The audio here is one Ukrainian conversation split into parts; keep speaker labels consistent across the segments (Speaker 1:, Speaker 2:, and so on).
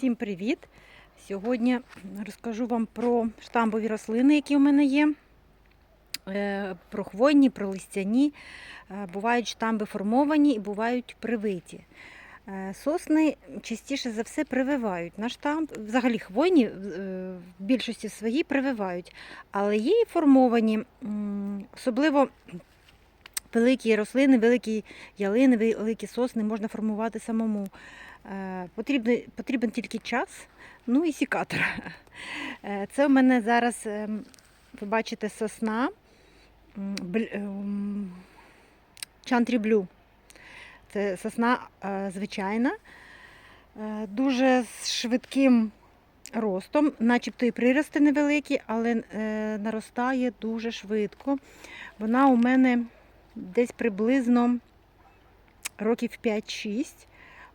Speaker 1: Всім привіт! Сьогодні розкажу вам про штамбові рослини, які у мене є. Е, Про хвойні, про листяні. Е, Бувають штамби формовані і бувають привиті. Е, Сосни частіше за все прививають на штамб. Взагалі хвойні в більшості своїй прививають, але є і формовані, особливо великі рослини, великі ялини, великі сосни можна формувати самому. Е, Потрібен, потрібен тільки час, ну і сікатор. Е, Це у мене зараз, ем, ви бачите, сосна ем, чантріблю. Це сосна е, звичайна, дуже з швидким ростом, начебто і прирости невеликі, але наростає дуже швидко. Вона у мене десь приблизно років 5-6.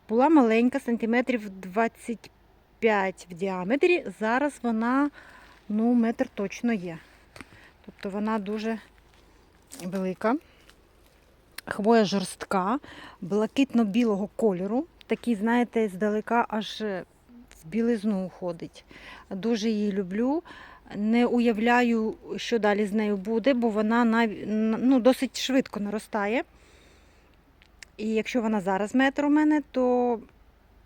Speaker 1: Була маленька, сантиметрів 25 в діаметрі. Зараз вона ну, метр точно є. Тобто вона дуже велика. Хвоя жорстка, блакитно-білого кольору. Такий, знаєте, здалека аж в білизну уходить. Дуже її люблю. Не уявляю, що далі з нею буде, бо вона ну, досить швидко наростає. І якщо вона зараз метр у мене, то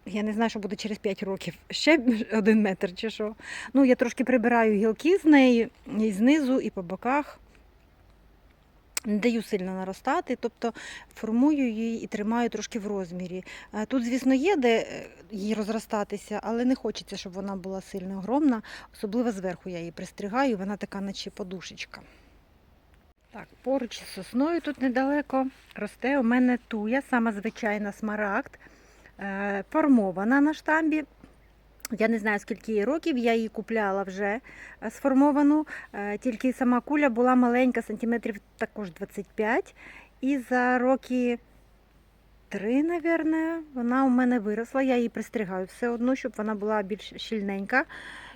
Speaker 1: я не знаю, що буде через 5 років. Ще один метр чи що. Ну, я трошки прибираю гілки з неї, і знизу, і по боках. Не даю сильно наростати, тобто формую її і тримаю трошки в розмірі. Е, Тут, звісно, є де е, їй розростатися, але не хочеться, щоб вона була сильно огромна. Особливо зверху я її пристригаю, вона така, наче подушечка. Так, поруч з сосною тут недалеко росте у мене туя, сама звичайна смарагд, е, формована на штамбі. Я не знаю, скільки їй років, я її купляла вже е, сформовану, е, тільки сама куля була маленька, сантиметрів також 25. І за роки три, мабуть, вона у мене виросла. Я її пристригаю все одно, щоб вона була більш щільненька.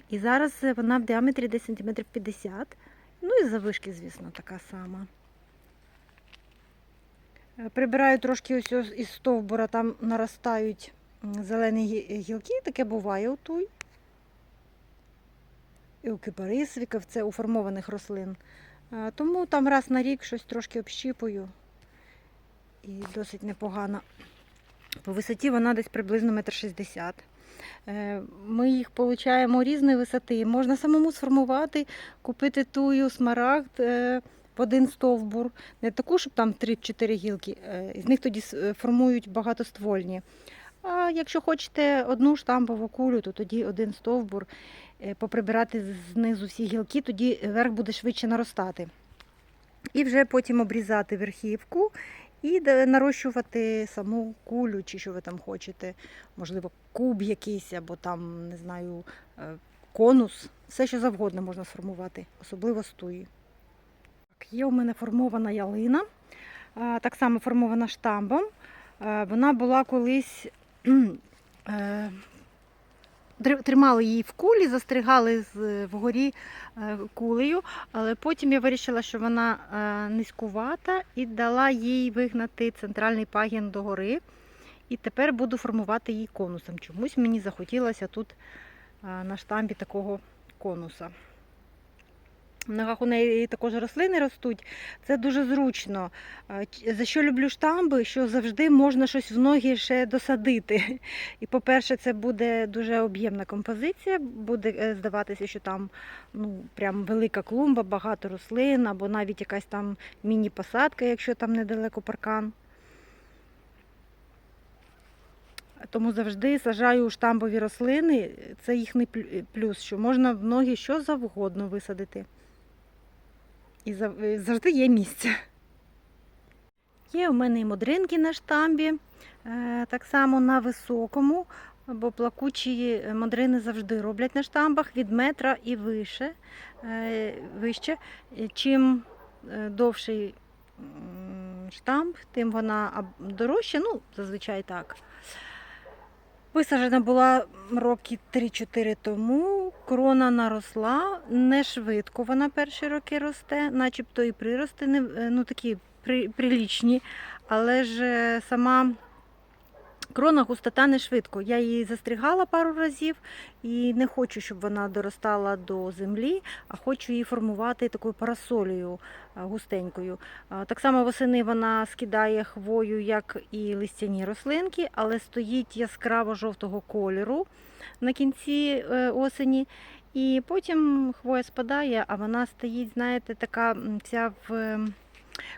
Speaker 1: І зараз вона в діаметрі десь сантиметрів 50. Ну і завишки, звісно, така сама. Е, Прибираю трошки ось із стовбура, там наростають зелені гі- гілки, таке буває у туй. І у кипарисвіків, це у формованих рослин. Е, Тому там раз на рік щось трошки общіпую. І досить непогано. По висоті вона десь приблизно 1,60 м. Е, Ми їх получаємо різної висоти. Можна самому сформувати, купити тую смарагд е, в один стовбур. Не таку, щоб там 3-4 гілки. е, З них тоді формують багатоствольні. А якщо хочете одну штампову кулю, то тоді один стовбур поприбирати знизу всі гілки, тоді верх буде швидше наростати. І вже потім обрізати верхівку і нарощувати саму кулю, чи що ви там хочете. Можливо, куб якийсь, або там, не знаю, е, конус. Все, що завгодно можна сформувати, особливо з туї. Так, є у мене формована ялина, так само формована штамбом. Е, Вона була колись. е, Тримали її в кулі, застригали вгорі кулею, але потім я вирішила, що вона низькувата і дала їй вигнати центральний пагін догори. І тепер буду формувати її конусом. Чомусь мені захотілося тут на штамбі такого конуса. В ногах у неї також рослини ростуть. Це дуже зручно. За що люблю штамби, що завжди можна щось в ноги ще досадити. І, по-перше, це буде дуже об'ємна композиція. Буде е, здаватися, що там ну, прям велика клумба, багато рослин, або навіть якась там міні-посадка, якщо там недалеко паркан. Тому завжди сажаю штамбові рослини. Це їхній плюс, що можна в ноги що завгодно висадити. І завжди є місце. Є у мене і модринки на штамбі, е, так само на високому, бо плакучі модрини завжди роблять на штамбах від метра і вище. е, вище. Е, Чим е, довший штамб, тим вона дорожча, ну, зазвичай так. Висаджена була роки 3-4 тому. Крона наросла не швидко. Вона перші роки росте, начебто і прирости не, е, ну, такі при, прилічні. Але ж е, сама Крона густота не швидко. Я її застригала пару разів і не хочу, щоб вона доростала до землі, а хочу її формувати такою парасолею густенькою. Так само восени вона скидає хвою, як і листяні рослинки, але стоїть яскраво жовтого кольору на кінці е, осені. І потім хвоя спадає, а вона стоїть, знаєте, така вся в ем,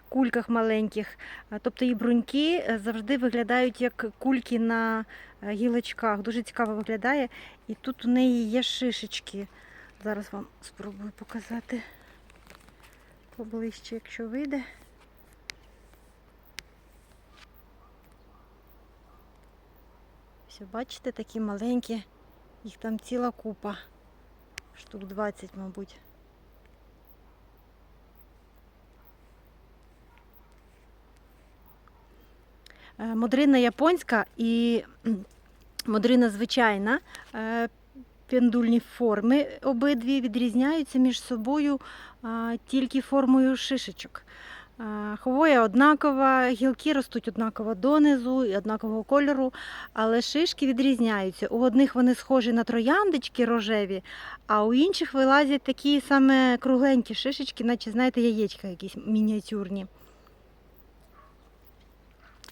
Speaker 1: кульках маленьких. Тобто її бруньки е, завжди виглядають як кульки на е, гілочках. Дуже цікаво виглядає. І тут у неї є шишечки. Зараз вам спробую показати поближче, якщо вийде. Все, бачите, такі маленькі, їх там ціла купа. Штук 20, мабуть. Модрина японська і модрина звичайна. е, Пендульні форми обидві відрізняються між собою а, тільки формою шишечок. Хвоя однакова, гілки ростуть однаково донизу і однакового кольору, але шишки відрізняються. У одних вони схожі на трояндочки рожеві, а у інших вилазять такі саме кругленькі шишечки, наче, знаєте, яєчка якісь мініатюрні.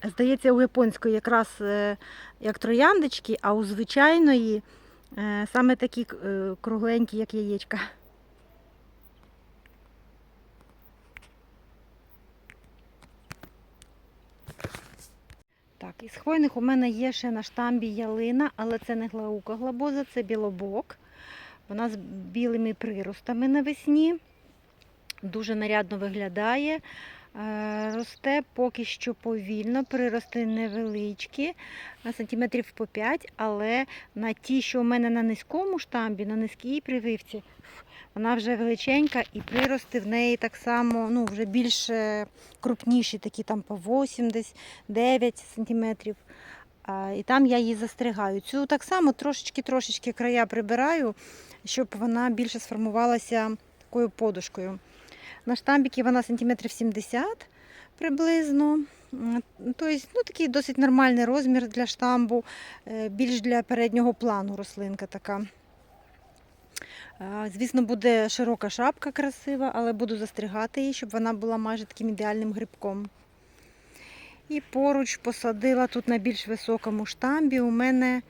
Speaker 1: Здається, у японської якраз е, як трояндочки, а у звичайної е, саме такі е, кругленькі, як яєчка. Так, із хвойних у мене є ще на штамбі ялина, але це не глаука глобоза, це білобок. Вона з білими приростами навесні. Дуже нарядно виглядає. Е, Росте поки що повільно, прирости невеличкі, сантиметрів по 5, але на ті, що у мене на низькому штамбі, на низькій прививці, вона вже величенька і прирости в неї так само ну, вже більш е, крупніші, такі там по 8-9 сантиметрів. І там я її застригаю. Цю так само трошечки-трошечки края прибираю, щоб вона більше сформувалася такою подушкою. На штамбіки вона сантиметрів 70 приблизно. Тобто, ну, такий досить нормальний розмір для штамбу, е, більш для переднього плану рослинка така. Звісно, буде широка шапка красива, але буду застригати її, щоб вона була майже таким ідеальним грибком. І поруч посадила тут на більш високому штамбі у мене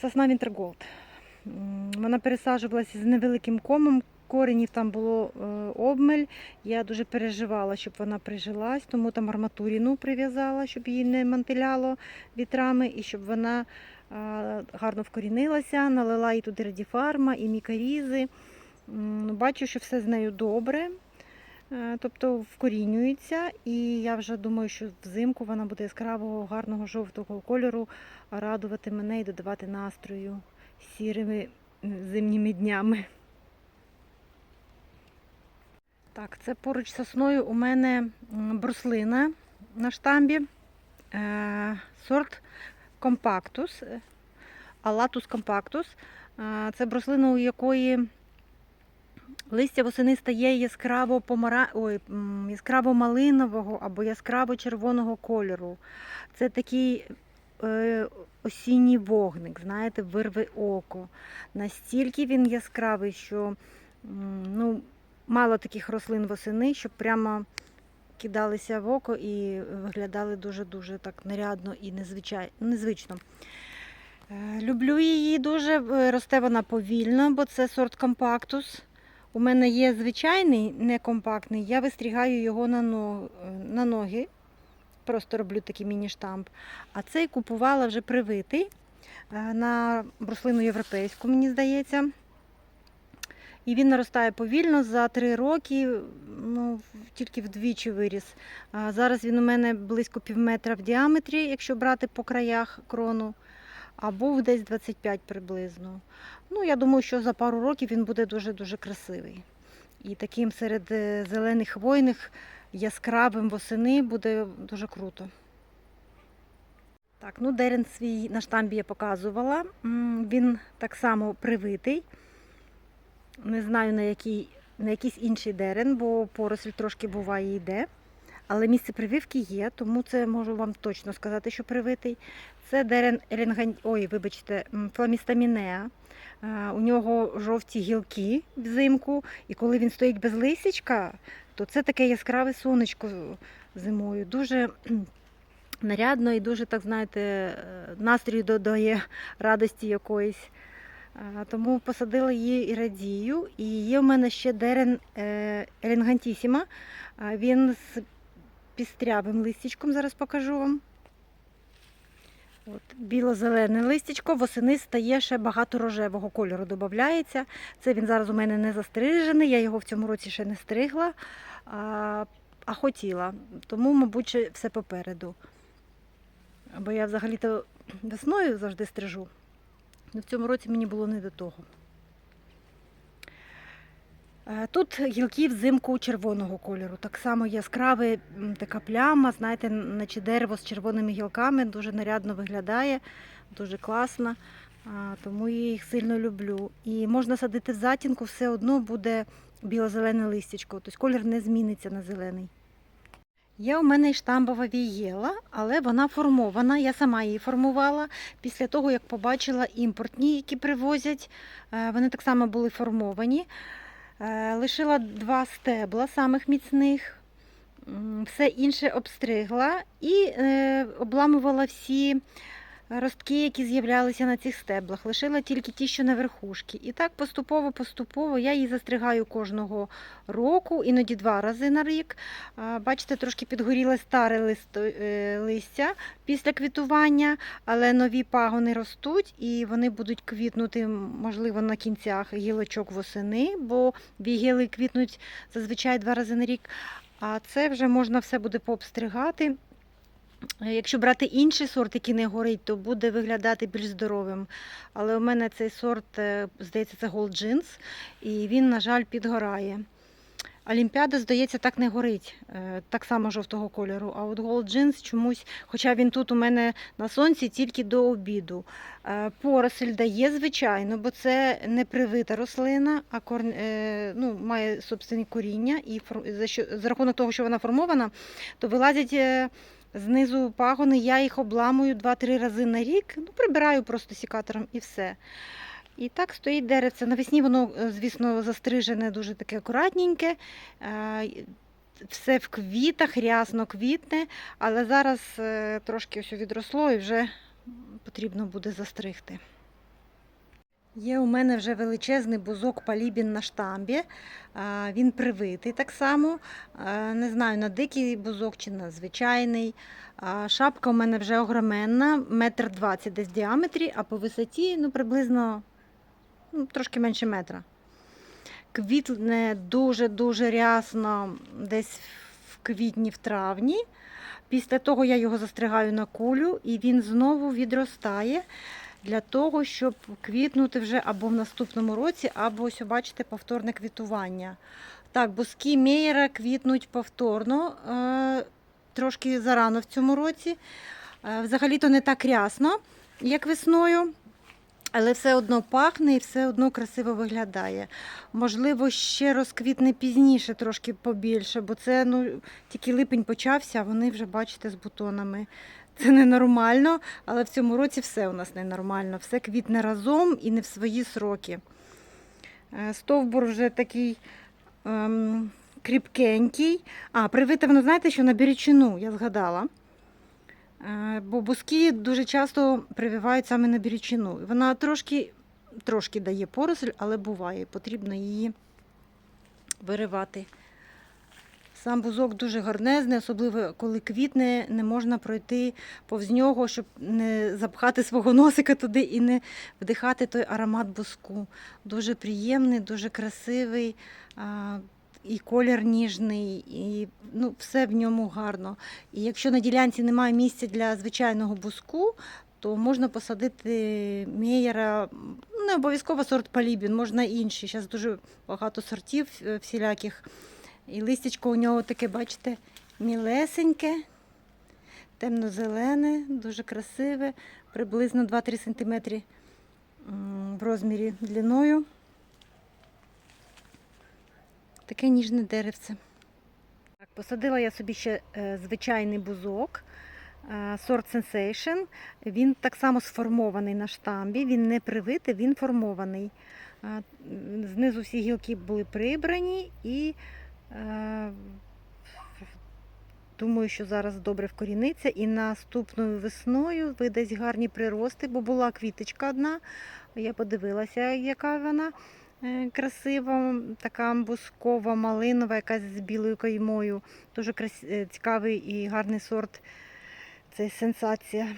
Speaker 1: сосна Вінтерголд. Вона пересаджувалася з невеликим комом, коренів там було е, обмель. Я дуже переживала, щоб вона прижилась, тому там арматуріну прив'язала, щоб її не мантиляло вітрами і щоб вона гарно вкорінилася, налила і туди радіфарма, і мікарізи. Бачу, що все з нею добре. Е, Тобто вкорінюється, і я вже думаю, що взимку вона буде яскравого, гарного жовтого кольору, радувати мене і додавати настрою сірими зимніми днями. Так, це поруч сосною у мене бруслина на штамбі. Е, Сорт компактус, алатус компактус. Це бруслина, у якої листя восени стає яскраво помара... Ой, яскраво малинового або яскраво червоного кольору. Це такий е, осінній вогник, знаєте, вирве око. Настільки він яскравий, що ну, мало таких рослин восени, щоб прямо кидалися в око і виглядали дуже-дуже так нарядно і незвичай... незвично. Е, Люблю її дуже, е, росте вона повільно, бо це сорт компактус. У мене є звичайний, не компактний, я вистрігаю його е, на ноги. Просто роблю такий міні-штамп. А цей купувала вже привитий на бруслину європейську, мені здається. І він наростає повільно за три роки, ну, тільки вдвічі виріс. Зараз він у мене близько пів метра в діаметрі, якщо брати по краях крону, а був десь 25 приблизно. Ну, я думаю, що за пару років він буде дуже-дуже красивий. І таким серед е, зелених хвойних яскравим восени буде дуже круто. Так, ну дерен свій на штамбі я показувала. Він так само привитий. Не знаю на який, на якийсь інший дерен, бо поросль трошки буває йде. але місце прививки є, тому це можу вам точно сказати, що привитий. Це дерен елінган... Ой, вибачте, фламістамінеа. Е, У нього жовті гілки взимку, і коли він стоїть без лисячка, то це таке яскраве сонечко зимою. Дуже нарядно і дуже, так знаєте, е, настрою додає радості якоїсь. Тому посадила її і радію. І є в мене ще дерен. Е, Він з пістрявим листячком, зараз покажу вам. От, біло-зелене листячко, восени стає ще багато рожевого кольору додається. Це він зараз у мене не застрижений, я його в цьому році ще не стригла, а, а хотіла. Тому, мабуть, все попереду. Бо я взагалі-то весною завжди стрижу. Але в цьому році мені було не до того. Е, Тут гілки взимку червоного кольору. Так само яскраве така пляма, знаєте, наче дерево з червоними гілками, дуже нарядно виглядає, дуже класно. Тому я їх сильно люблю. І можна садити в затінку, все одно буде біло-зелене листячко. Тобто колір не зміниться на зелений. Є у мене штамбова вієла, але вона формована. Я сама її формувала після того, як побачила імпортні, які привозять. Е, Вони так само були формовані. Е, Лишила два стебла самих міцних, все інше обстригла і е, обламувала всі ростки, які з'являлися на цих стеблах. Лишила тільки ті, що на верхушки. І так поступово-поступово я її застригаю кожного року, іноді два рази на рік. Бачите, трошки підгоріле старе листо, е, листя після квітування, але нові пагони ростуть і вони будуть квітнути, можливо, на кінцях гілочок восени, бо вігіли квітнуть зазвичай два рази на рік. А це вже можна все буде пообстригати. Е, Якщо брати інший сорт, який не горить, то буде виглядати більш здоровим. Але у мене цей сорт, е, здається, це Gold Jeans, і він, на жаль, підгорає. Олімпіада, здається, так не горить, е, так само жовтого кольору. А от Gold Jeans чомусь, хоча він тут у мене на сонці тільки до обіду. Поросль дає, звичайно, бо це не привита рослина, а кор... е, ну, має собственні коріння. І за, рахунок того, що вона формована, то вилазять знизу пагони, я їх обламую 2-3 рази на рік, ну, прибираю просто сікатором і все. І так стоїть деревце. Навесні воно, е, звісно, застрижене дуже таке акуратненьке. е, Все в квітах, рясно квітне, але зараз е, трошки ось відросло і вже потрібно буде застригти. Є у мене вже величезний бузок палібін на штамбі. Він привитий так само. Не знаю, на дикий бузок чи на звичайний. Шапка у мене вже огроменна, метр двадцять десь в діаметрі, а по висоті ну, приблизно ну, трошки менше метра. Квітне дуже-дуже рясно десь в квітні, в травні. Після того я його застригаю на кулю і він знову відростає для того, щоб квітнути вже або в наступному році, або ось, бачите, повторне квітування. Так, бузки Мейера квітнуть повторно, е, трошки зарано в цьому році. Е, Взагалі-то не так рясно, як весною. Але все одно пахне і все одно красиво виглядає. Можливо, ще розквітне пізніше, трошки побільше, бо це ну, тільки липень почався, а вони вже, бачите, з бутонами. Це ненормально, але в цьому році все у нас ненормально. Все квітне разом і не в свої сроки. Е, Стовбур вже такий ем, кріпкенький. А, привите воно, знаєте, що на бірючину, я згадала. Е, Бо бузки дуже часто прививають саме на бірючину. Вона трошки, трошки дає поросль, але буває, потрібно її виривати. Сам бузок дуже гарнезний, особливо коли квітне, не можна пройти повз нього, щоб не запхати свого носика туди і не вдихати той аромат бузку. Дуже приємний, дуже красивий, і колір ніжний, і ну, все в ньому гарно. І якщо на ділянці немає місця для звичайного бузку, то можна посадити меєра, ну, не обов'язково сорт палібін, можна інший. Зараз дуже багато сортів е, всіляких. І листячко у нього таке, бачите, мілесеньке, темно-зелене, дуже красиве, приблизно 2-3 см в розмірі длиною. Таке ніжне деревце. Так, Посадила я собі ще е, звичайний бузок. е, Сорт Sensation. Він так само сформований на штамбі, він не привитий, він формований. Е, Знизу всі гілки були прибрані і думаю, що зараз добре вкоріниться. І наступною весною видасть гарні прирости, бо була квіточка одна. Я подивилася, яка вона е, красива, така бускова, малинова, якась з білою каймою. Дуже крас... е, цікавий і гарний сорт. Це сенсація.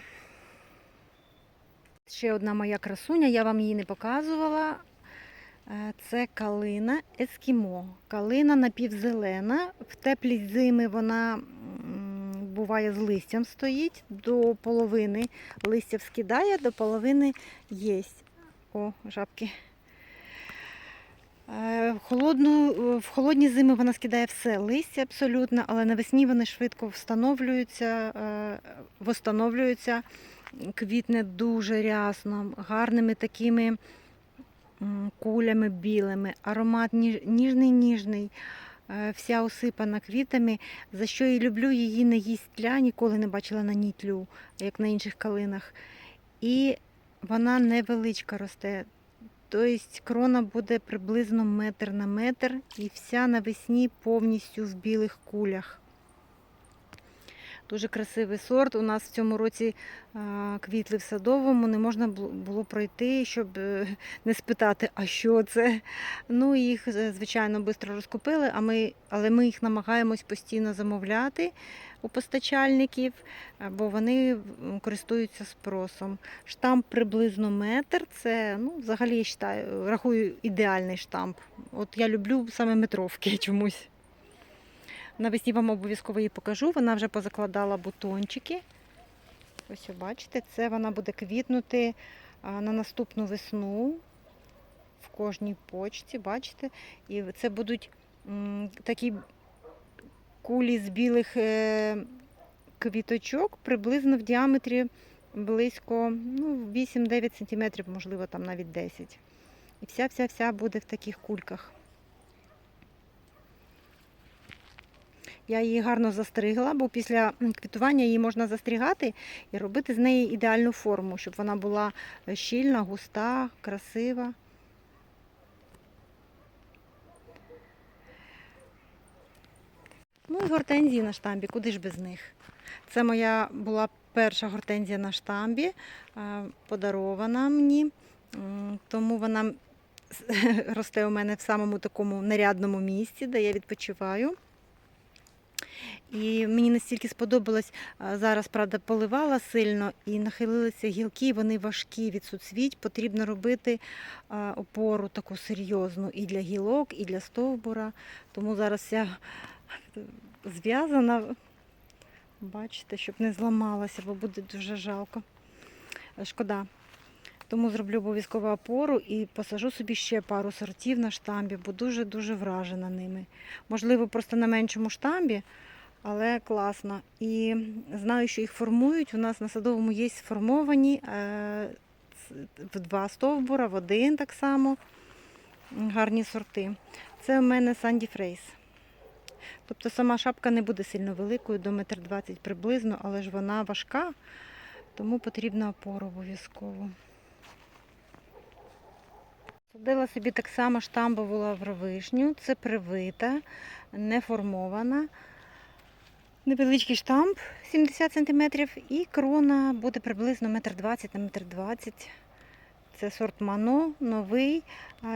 Speaker 1: Ще одна моя красуня, я вам її не показувала. Е, Це калина Ескімо. Калина напівзелена. В теплі зими вона буває з листям стоїть. До половини листя скидає, до половини єсть. О, жабки. Е, В, холодну, в холодні зими вона скидає все листя абсолютно, але навесні вони швидко встановлюються, е, восстановлюються, квітне дуже рясно, гарними такими кулями білими, аромат ніж- ніжний-ніжний, е, вся осипана квітами. За що і люблю, її не їсть ніколи не бачила на ній тлю, як на інших калинах. І вона невеличка росте. Тобто крона буде приблизно метр на метр і вся навесні повністю в білих кулях. Дуже красивий сорт. У нас в цьому році квітли в садовому, не можна було пройти, щоб е, не спитати, а що це. Ну, їх, е, звичайно, швидко розкупили, а ми, але ми їх намагаємось постійно замовляти у постачальників, бо вони користуються спросом. Штамп приблизно метр. Це ну, взагалі я рахую ідеальний штамп. От я люблю саме метровки чомусь. Навесні вам обов'язково її покажу. Вона вже позакладала бутончики. Ось бачите, це вона буде квітнути на наступну весну в кожній почці, бачите? І це будуть такі кулі з білих е, квіточок, приблизно в діаметрі близько ну, 8-9 см, можливо, там навіть 10 І вся-вся-вся буде в таких кульках. Я її гарно застригла, бо після квітування її можна застрігати і робити з неї ідеальну форму, щоб вона була е, щільна, густа, красива. Ну і гортензії на штамбі, куди ж без них? Це моя була перша гортензія на штамбі, е, подарована мені, тому вона росте у мене в самому такому нарядному місці, де я відпочиваю. І мені настільки сподобалось, зараз, правда, поливала сильно і нахилилися гілки, вони важкі від суцвіть. Потрібно робити опору таку серйозну і для гілок, і для стовбура. Тому зараз я зв'язана, бачите, щоб не зламалася, бо буде дуже жалко. Е, Шкода. Тому зроблю обов'язково опору і посажу собі ще пару сортів на штамбі, бо дуже-дуже вражена ними. Можливо, просто на меншому штамбі, але класно. І знаю, що їх формують. У нас на садовому є сформовані е, в два стовбура, в один так само. Гарні сорти. Це у мене Санді Фрейс. Тобто сама шапка не буде сильно великою, до 1,20 м приблизно, але ж вона важка, тому потрібна опора обов'язково. Садила собі так само штамбову лавровишню. Це привита, не формована. Невеличкий штамп 70 см і крона буде приблизно 1,20 на 1,20 м. Це сорт Мано, новий.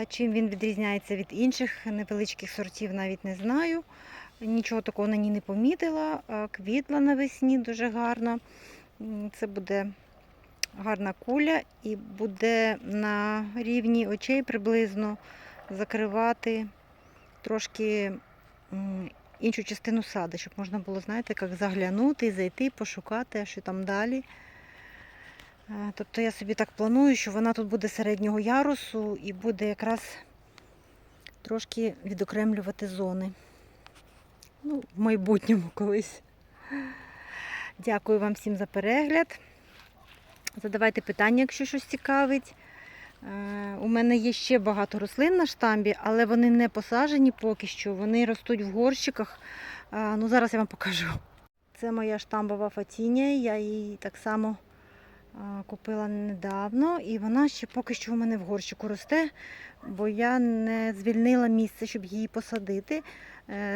Speaker 1: Чим він відрізняється від інших невеличких сортів, навіть не знаю. Нічого такого на ній не помітила. Квітла навесні дуже гарно. Це буде гарна куля і буде на рівні очей приблизно закривати трошки іншу частину саду, щоб можна було, знаєте, як заглянути, зайти, пошукати, що там далі. Е, Тобто я собі так планую, що вона тут буде середнього ярусу і буде якраз трошки відокремлювати зони. Ну, в майбутньому колись. Дякую вам всім за перегляд. Задавайте питання, якщо щось цікавить. Е, У мене є ще багато рослин на штамбі, але вони не посаджені поки що. Вони ростуть в горщиках. Е, Ну, зараз я вам покажу. Це моя штамбова фатінія. Я її так само е, купила недавно, і вона ще поки що у мене в горщику росте, бо я не звільнила місце, щоб її посадити.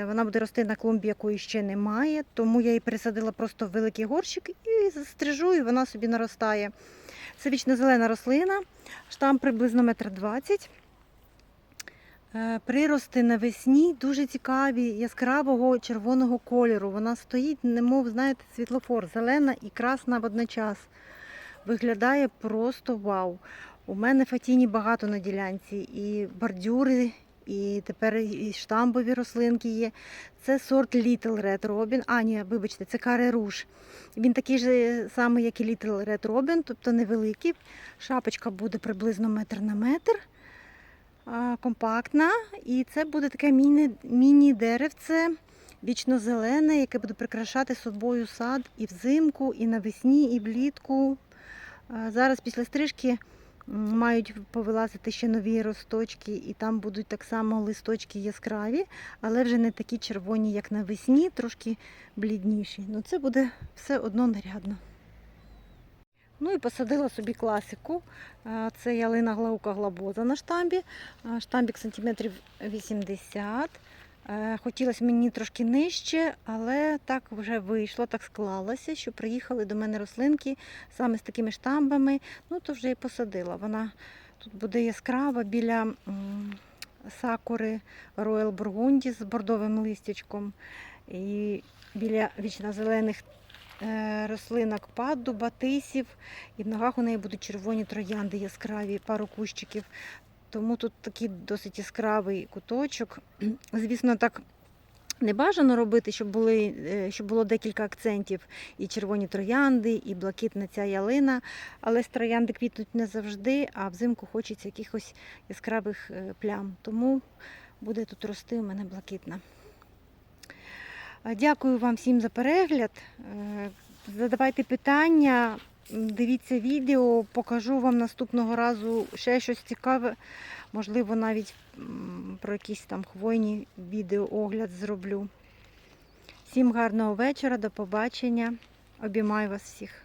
Speaker 1: Вона буде рости на клумбі, якої ще немає, тому я її пересадила просто в великий горщик і застрижу, і вона собі наростає. Це вічно зелена рослина, штам приблизно метр двадцять. Е, Прирости навесні дуже цікаві, яскравого червоного кольору. Вона стоїть, немов, знаєте, світлофор, зелена і красна водночас. Виглядає просто вау. У мене фатіні багато на ділянці, і бордюри, і тепер і штамбові рослинки є. Це сорт Little Red Robin. А, ні, вибачте, це Каре Руж. Він такий же самий, як і Little Red Robin, тобто невеликий. Шапочка буде приблизно метр на метр. Компактна. І це буде таке міні- міні-деревце, вічно зелене, яке буде прикрашати собою сад і взимку, і навесні, і влітку. Зараз після стрижки мають повилазити ще нові росточки, і там будуть так само листочки яскраві, але вже не такі червоні, як навесні, трошки блідніші. Ну це буде все одно нарядно. Ну і посадила собі класику. Це ялина глаука глабоза на штамбі. Штамбік сантиметрів 80. Е, Хотілося мені трошки нижче, але так вже вийшло, так склалося, що приїхали до мене рослинки саме з такими штамбами. Ну, то вже і посадила. Вона тут буде яскрава біля сакури Royal Burgundy з бордовим листячком. І біля вічно-зелених е, рослинок паду, батисів. І в ногах у неї будуть червоні троянди яскраві, пару кущиків. Тому тут такий досить яскравий куточок. Звісно, так не бажано робити, щоб, були, е, щоб було декілька акцентів. І червоні троянди, і блакитна ця ялина. Але з троянди квітнуть не завжди, а взимку хочеться якихось яскравих е, плям. Тому буде тут рости у мене блакитна. Дякую вам всім за перегляд. Е, Задавайте питання, дивіться відео, покажу вам наступного разу ще щось цікаве. Можливо, навіть про якісь там хвойні відеоогляд зроблю. Всім гарного вечора, до побачення. Обіймаю вас всіх.